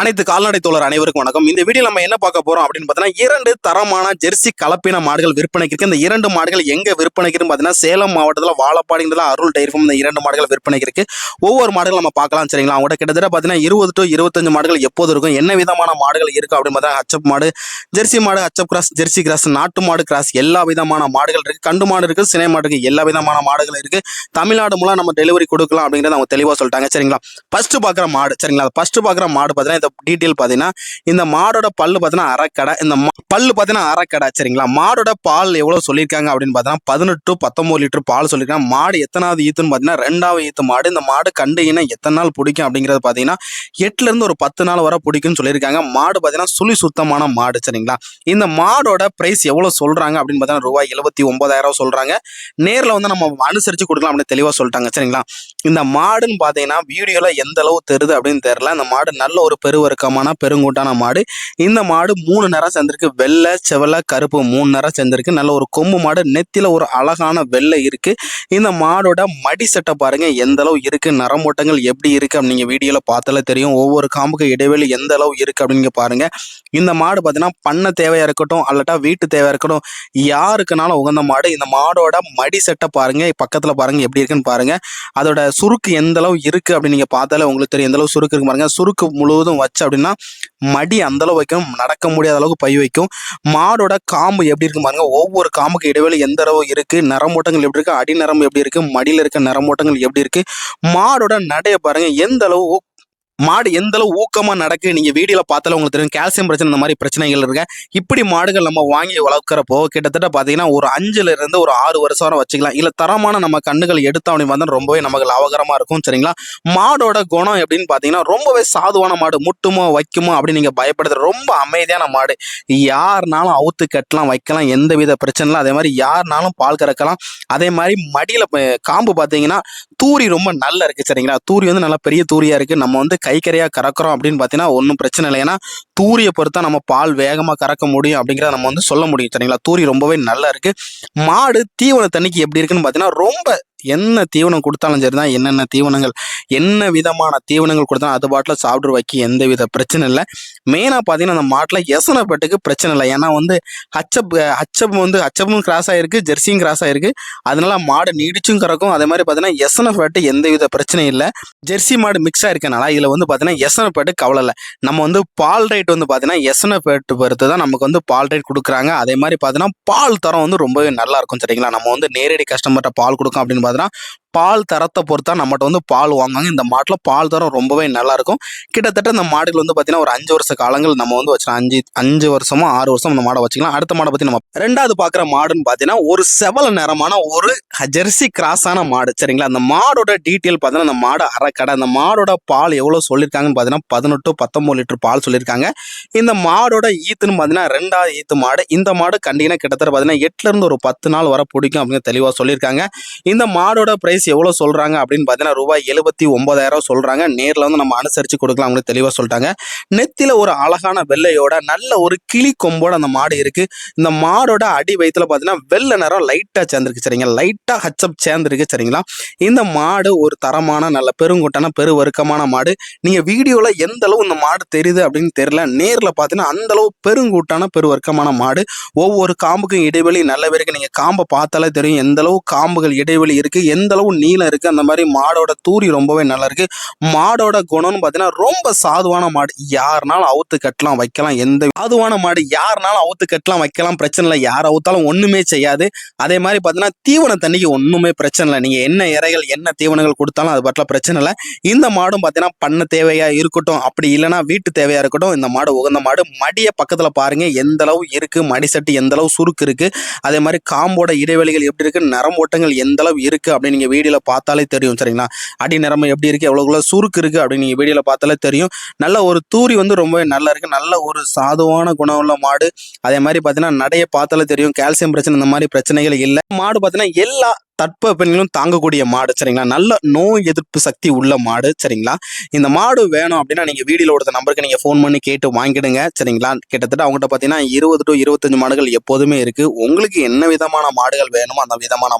அனைத்து கால்நடை தோழர் அனைவருக்கும் வணக்கம். இந்த வீடியோ நம்ம என்ன பார்க்க போறோம் அப்படின்னு பார்த்தீங்கன்னா இரண்டு தரமான ஜெர்சி கலப்பின மாடுகள் விற்பனைக்கு இருக்கு. இந்த இரண்டு மாடுகள் எங்க விற்பனைக்கு பார்த்தீங்கன்னா சேலம் மாவட்டத்தில் வாழப்பாடிங்கிறதுல அருள் டைரி இந்த இரண்டு மாடுகள் விற்பனைக்கு இருக்கு. ஒவ்வொரு மாடுகள் நம்ம பார்க்கலாம் சரிங்களா? அவங்கள்ட்ட கிட்டத்தட்ட பார்த்தீங்கன்னா இருபது டு இருபத்தஞ்சு மாடுகள் எப்போது இருக்கும் என்ன விதமான மாடுகள் இருக்கு அப்படின்னு பார்த்தா ஹச்சப் மாடு ஜெர்சி மாடு ஹச்சப் கிராஸ் ஜெர்சி கிராஸ் நாட்டு மாடு கிராஸ் எல்லா விதமான மாடுகள் இருக்கு. கண்டு மாடு இருக்கு சினை மாடு இருக்கு எல்லா விதமான மாடுகள் இருக்கு. தமிழ்நாடு மூலம் நம்ம டெலிவரி கொடுக்கலாம் அப்படிங்கறத அவங்க தெளிவா சொல்லிட்டாங்க சரிங்களா? ஃபர்ஸ்ட் பார்க்குற மாடு சரிங்களா? ஃபர்ஸ்ட் பார்க்குற மாடு பார்த்தீங்கன்னா டீட்டெயில் பார்த்தீங்கன்னா இந்த மாடோட பல்லு பார்த்தீங்கன்னா அரைக்கடை. இந்த பல் பல்லு பார்த்தீங்கன்னா அரைக்கடை சரிங்களா? மாடோட பால் எவ்வளோ சொல்லியிருக்காங்க அப்படின்னு பார்த்தீங்கன்னா பதினெட்டு பத்தொம்பது லிட்டர் பால் சொல்லியிருக்காங்க. மாடு எத்தனாவது ஈத்துன்னு பார்த்தீங்கன்னா ரெண்டாவது ஈத்து மாடு. இந்த மாடு கண்டு இனம் எத்தனை நாள் பிடிக்கும் அப்படிங்கிறது பார்த்தீங்கன்னா எட்டுலேருந்து ஒரு பத்து நாள் வரை பிடிக்கும்னு சொல்லியிருக்காங்க. மாடு பார்த்தீங்கன்னா சுழி சுத்தமான மாடு சரிங்களா? இந்த மாடோட ப்ரைஸ் எவ்வளோ சொல்கிறாங்க அப்படின்னு பார்த்தீங்கன்னா ரூபாய் எழுபத்தி ஒன்பதாயிரம் சொல்கிறாங்க நேரில் வந்து நம்ம அனுசரித்து கொடுக்கலாம் அப்படின்னு தெளிவாக சொல்லிட்டாங்க சரிங்களா? இந்த மாடுன்னு பார்த்தீங்கன்னா வீடியோவில் எந்த அளவு தெரியுது அப்படின்னு தெரியல. இந்த மாடு நல்ல ஒரு பெருவருக்கமான பெருங்கூட்டான மாடு. இந்த மாடு மூணு நேரம் சேர்ந்துருக்கு. வெள்ளை செவலை கருப்பு மூணு நேரம் சேர்ந்துருக்கு. நல்ல ஒரு கொம்பு மாடு. நெத்தியில் ஒரு அழகான வெள்ளை இருக்குது இந்த மாடோட மடி செட்டை பாருங்கள் எந்த அளவு இருக்கு? நரமூட்டங்கள் எப்படி இருக்கு அப்படின்னு வீடியோவில் பார்த்தாலே தெரியும். ஒவ்வொரு காம்புக்கு இடைவெளி எந்த அளவு இருக்கு அப்படின்னு பாருங்கள் பாருங்க. இந்த மாடு பார்த்தீங்கன்னா பண்ண தேவையாக இருக்கட்டும் அல்லட்டா வீட்டு தேவையாக இருக்கட்டும் யாருக்குனாலும் உகந்த மாடு. இந்த மாடோட மடி செட்டை பாருங்க. பக்கத்தில் பாருங்க. எப்படி இருக்குன்னு பாருங்க. அதோட சுருக்கு எந்த அளவு இருக்கு அப்படின்னு நீங்க பார்த்தாலே உங்களுக்கு தெரியும். எந்த அளவு சுருக்கு இருக்கு பாருங்க. சுருக்கு முழுவதும் வச்சு அப்படின்னா மடி அந்த அளவு வைக்கும் நடக்க முடியாத அளவுக்கு பை வைக்கும். மாடோட காம்பு எப்படி இருக்கு பாருங்க. ஒவ்வொரு காம்புக்கு இடைவெளி எந்த அளவு இருக்கு நரமூட்டங்கள் எப்படி இருக்கு அடி நரம்பு எப்படி இருக்கு மடியில் இருக்க நரமூட்டங்கள் எப்படி இருக்கு மாடோட நடைய பாருங்க. எந்த அளவு மாடு எந்த அளவு ஊக்கமாக நடக்கு நீங்கள் வீடியோவில் பார்த்தாலும் உங்களுக்கு தெரியும். கால்சியம் பிரச்சனை இந்த மாதிரி பிரச்சனைகள் இருக்கு. இப்படி மாடுகள் நம்ம வாங்கி வளர்க்குறப்போ கிட்டத்தட்ட பார்த்தீங்கன்னா ஒரு அஞ்சுல இருந்து ஒரு ஆறு வருஷம் வரை வச்சுக்கலாம். இல்லை தரமான நம்ம கண்ணுகள் எடுத்தோம் அப்படின்னு பார்த்தா ரொம்பவே நமக்கு லாபகரமாக இருக்கும் சரிங்களா? மாடோட குணம் எப்படின்னு பார்த்தீங்கன்னா ரொம்பவே சாதுவான மாடு. முட்டுமோ வைக்குமோ அப்படின்னு நீங்கள் பயப்படுறது ரொம்ப அமைதியான மாடு. யாருனாலும் அவுத்து கட்டலாம் வைக்கலாம் எந்த வித பிரச்சனைலாம் இல்லை அதே மாதிரி யாருனாலும் பால் கறக்கலாம். அதே மாதிரி மடியில் காம்பு பார்த்தீங்கன்னா தூரி ரொம்ப நல்லா இருக்குது சரிங்களா? தூரி வந்து நல்லா பெரிய தூரியாக இருக்குது நம்ம வந்து கைக்கரையா கறக்கிறோம் அப்படின்னு பார்த்தீங்கன்னா ஒன்றும் பிரச்சனை இல்லை. ஏன்னா தூரியை பொறுத்தா நம்ம பால் வேகமாக கறக்க முடியும் அப்படிங்கிறத நம்ம வந்து சொல்ல முடியும். சரிங்களா? தூரி ரொம்பவே நல்லா இருக்குது மாடு தீவன தண்ணிக்கு எப்படி இருக்குன்னு பார்த்தீங்கன்னா ரொம்ப என்ன தீவனம் கொடுத்தாலும் சரி தான் என்னென்ன தீவனங்கள் என்ன விதமான தீவனங்கள் கொடுத்தாலும் அது பாட்டில் சாப்பிட்ற வைக்க எந்த வித பிரச்சனை இல்லை. மெயினாக பார்த்தீங்கன்னா அந்த மாட்டில் எசனப்பட்டுக்கு பிரச்சனை இல்லை. ஏன்னா வந்து ஹச்சப் ஹச்சப் வந்து ஹச்சப்பும் கிராஸ் ஆகிருக்கு ஜெர்சியும் கிராஸ் ஆகிருக்கு அதனால மாடு நீடிச்சும் கறக்கும். அதே மாதிரி பார்த்தீங்கன்னா எசனப்பட்டு எந்த வித பிரச்சனையும் இல்லை. ஜெர்சி மாடு மிக்ஸ் ஆகிருக்கனால இதில் வந்து பார்த்தீங்கன்னா எசனப்பட்டு கவலை இல்லை. நம்ம வந்து பால் ரேட் வந்து பார்த்தீங்கன்னா எசனப்பட்டு பொறுத்து தான் நமக்கு வந்து பால் ரேட் கொடுக்குறாங்க. அதே மாதிரி பார்த்தீங்கன்னா பால் தரம் வந்து ரொம்பவே நல்லா இருக்கும் சரிங்களா? நம்ம வந்து நேரடி கஸ்டமர்கிட்ட பால் கொடுக்கும் அப்படின்னு பார்த்தீங்கன்னா பால் தரத்தை பொறுத்தா நம்மகிட்ட வந்து பால் வாங்குவாங்க. இந்த மாட்டில் பால் தரம் ரொம்பவே நல்லா இருக்கும் கிட்டத்தட்ட இந்த மாடுகள் வந்து பார்த்தீங்கன்னா ஒரு அஞ்சு வருஷ காலங்கள் நம்ம வந்து வச்சுக்கலாம். அஞ்சு அஞ்சு வருஷமோ ஆறு வருஷம் இந்த மாடை வச்சுக்கலாம். அடுத்த மாடை பற்றி நம்ம ரெண்டாவது பார்க்குற மாடுன்னு பார்த்தீங்கன்னா ஒரு செவல நிறமான ஒரு ஜெர்சி கிராஸான மாடு. சரிங்களா? அந்த மாடோட டீட்டெயில் பார்த்தீங்கன்னா அந்த மாடு அரைக்கடை அந்த மாடோட பால் எவ்வளோ சொல்லியிருக்காங்கன்னு பார்த்தீங்கன்னா பதினெட்டு பத்தொம்பது லிட்டர் பால் சொல்லியிருக்காங்க. இந்த மாடோட ஈத்துன்னு பார்த்தீங்கன்னா ரெண்டாவது ஈத்து மாடு. இந்த மாடு கண்டிங்கன்னா கிட்டத்தட்ட பார்த்தீங்கன்னா எட்டுலேருந்து ஒரு பத்து நாள் வர பிடிக்கும் அப்படின்னு தெளிவாக சொல்லியிருக்காங்க. இந்த மாடோட ப்ரைஸ் எவ்வளோ சொல்றாங்க அப்படின்னு பார்த்தீங்கன்னா ரூபாய் எழுபத்தி ஒன்பதாயிரம் சொல்றாங்க. நேரில் வந்து நம்ம அனுசரிச்சு கொடுக்கலாம் அவங்களுக்கு தெளிவாக சொல்லிட்டாங்க. நெத்தில ஒரு அழகான வெள்ளையோட நல்ல ஒரு கிளி கொம்போட அந்த மாடு இருக்கு. இந்த மாடோட அடி வயிற்றுல பார்த்தீங்கன்னா வெள்ளை நேரம் லைட்டாக சேர்ந்துருக்கு சரிங்களா? லைட்டாக ஹச்சப் சேர்ந்துருக்கு சரிங்களா? இந்த மாடு ஒரு தரமான நல்ல பெருங்குட்டான பெருவருக்கமான மாடு. நீங்க வீடியோல எந்த அளவு இந்த மாடு தெரியுது அப்படின்னு தெரியல. நேர்ல பார்த்தீங்கன்னா அந்த அளவு பெருங்கூட்டான பெருவர்க்கமான மாடு. ஒவ்வொரு காம்புக்கும் இடைவெளி நல்ல பேருக்கு நீங்க காம்பை பார்த்தாலே தெரியும் எந்தளவு காம்புகள் இடைவெளி இருக்கு எந்த அளவு நீளம் இருக்கு அந்த மாதிரி மாடோட தூரி ரொம்பவே நல்லா இருக்கு. மாடோட குணம்னு பார்த்தீங்கன்னா ரொம்ப சாதுவான மாடு. யாருனாலும் அவுத்து கட்டலாம் வைக்கலாம் எந்த சாதுவான மாடு யாருனாலும் அவுத்து கட்டலாம் வைக்கலாம் பிரச்சனை இல்லை. யார் அவுத்தாலும் ஒன்றுமே செய்யாது. அதே மாதிரி பார்த்தீங்கன்னா தீவன தண்ணிக்கு ஒன்றுமே பிரச்சனை இல்லை. நீங்க என்ன இறைகள் என்ன தீவனங்கள் கொடுத்தாலும் அது பட்டில பிரச்சனை இல்லை. இந்த மாடும் பார்த்தீங்கன்னா பண்ண தேவையாக இருக்கட்டும் அப்படி இல்லைன்னா வீட்டு தேவையா இருக்கட்டும் இந்த மாடு உகந்த மாடு. மடியை பக்கத்துல பாருங்க. எந்த அளவு இருக்கு மடி சட்டி எந்த அளவு சுருக்கு இருக்கு. அதே மாதிரி காம்போட இடைவெளிகள் எப்படி இருக்கு நரம்போட்டங்கள் எந்த அளவு இருக்கு அப்படின்னு நீங்க வீடியோவில் பார்த்தாலே தெரியும் சரிங்களா? அடி நிறமை எப்படி இருக்கு எவ்வளோக்குள்ள சுருக்கு இருக்கு அப்படின்னு நீங்க வீடியோவில் பார்த்தாலே தெரியும். நல்ல ஒரு தூரி வந்து ரொம்பவே நல்லா இருக்கு. நல்ல ஒரு சாதுவான குணம் உள்ள மாடு. அதே மாதிரி பார்த்தீங்கன்னா நடைய பார்த்தாலே தெரியும். கால்சியம் பிரச்சனை இந்த மாதிரி பிரச்சனைகள் இல்லை. மாடு பார்த்தீங்கன்னா எல்லா தட்பவெப்பநிலையும் தாங்கக்கூடிய மாடு சரிங்களா? நல்ல நோய் எதிர்ப்பு சக்தி உள்ள மாடு சரிங்களா? இந்த மாடு வேணும் அப்படின்னா நீங்க வீடியோ கொடுத்த நம்பருக்கு நீங்க ஃபோன் பண்ணி கேட்டு வாங்கிடுங்க சரிங்களா? கிட்டத்தட்ட அவங்ககிட்ட பார்த்தீங்கன்னா இருபது டு இருபத்தஞ்சு மாடுகள் எப்போதுமே இருக்கு. உங்களுக்கு என்ன விதமான மாடுகள் வேணுமோ அந்த விதமான